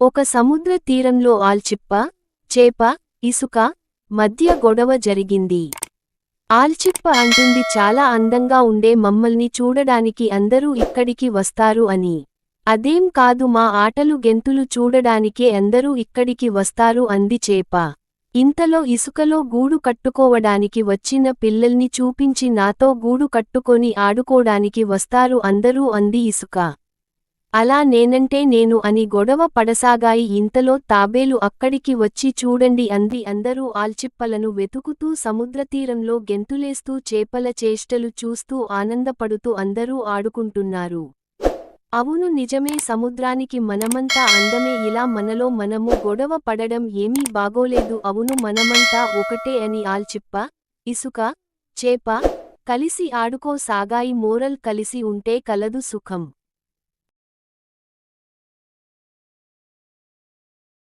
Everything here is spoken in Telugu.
ఒక సముద్ర తీరంలో ఆల్చిప్ప చేప ఇసుక మధ్య గొడవ జరిగింది. ఆల్చిప్ప అంటుంది చాలా అందంగా ఉండే మమ్మల్ని చూడడానికి అందరూ ఇక్కడికి వస్తారు అని. అదేం కాదు మా ఆటలు గెంతులు చూడడానికే అందరూ ఇక్కడికి వస్తారు అంది చేప. ఇంతలో ఇసుకలో గూడు కట్టుకోవడానికి వచ్చిన పిల్లల్ని చూపించి నాతో గూడు కట్టుకొని ఆడుకోడానికి వస్తారు అందరూ అంది ఇసుక. అలా నేనంటే నేను అని గొడవ పడసాగాయి ఇంతలో తాబేలు అక్కడికి వచ్చి చూడండి అంది. అందరూ ఆల్చిప్పలను వెతుకుతూ సముద్రతీరంలో గెంతులేస్తూ చేపల చేష్టలు చూస్తూ ఆనందపడుతూ అందరూ ఆడుకుంటున్నారు. అవును నిజమే సముద్రానికి మనమంతా అందమే ఇలా మనలో మనము గొడవ పడడం ఏమీ బాగోలేదు. అవును మనమంతా ఒకటే అని ఆల్చిప్ప ఇసుక చేప కలిసి ఆడుకో సాగాయి మోరల్ కలిసి ఉంటే కలదు సుఖం.